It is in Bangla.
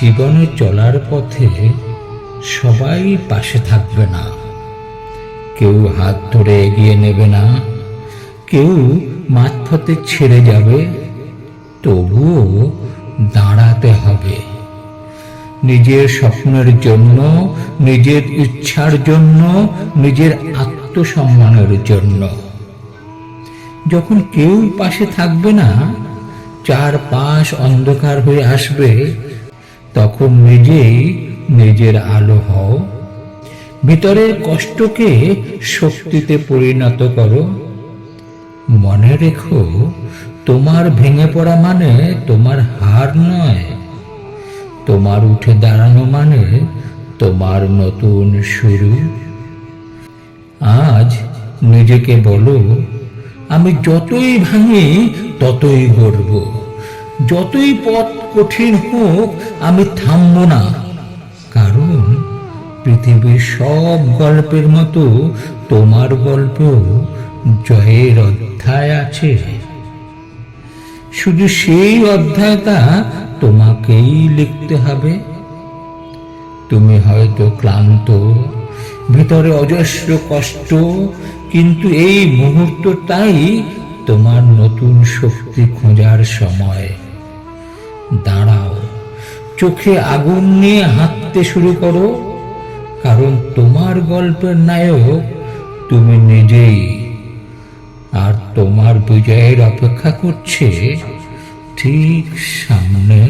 জীবনে চলার পথে সবাই পাশে থাকবে না। কেউ হাত ধরে এগিয়ে নেবে না। কেউ মাঝপথে ছেড়ে যাবে। তবুও দাঁড়াতে হবে। নিজের স্বপ্নের জন্য, নিজের ইচ্ছার জন্য, নিজের আত্মসম্মানের জন্য। যখন কেউ পাশে থাকবে না, চারপাশ অন্ধকার হয়ে আসবে। তখন নিজেই নিজের আলো হও। ভিতরের কষ্টকে শক্তিতে পরিণত করো। মনে রেখো, তোমার ভেঙে পড়া মানে তোমার হার নয়। তোমার উঠে দাঁড়ানো মানে তোমার নতুন শুরু। আজ নিজেকে বলো, আমি যতই ভাঙি ততই গড়ব। যতই পথ কঠিন হোক, আমি থামব না। কারণ পৃথিবীর সব গল্পের মতো তোমার গল্পেও জয়ের অধ্যায় আছে। শুধু সেই অধ্যায়টা তোমাকেই লিখতে হবে। তুমি হয়তো ক্লান্ত, ভিতরে অজস্র কষ্ট, কিন্তু এই মুহূর্তটাই তোমার নতুন শক্তি খোঁজার সময়। দাঁড়াও। চোখে আগুন নিয়ে হাঁটতে শুরু করো। কারণ তোমার গল্পের নায়ক তুমি নিজেই। আর তোমার বিজয়ের অপেক্ষা করছে ঠিক সামনে।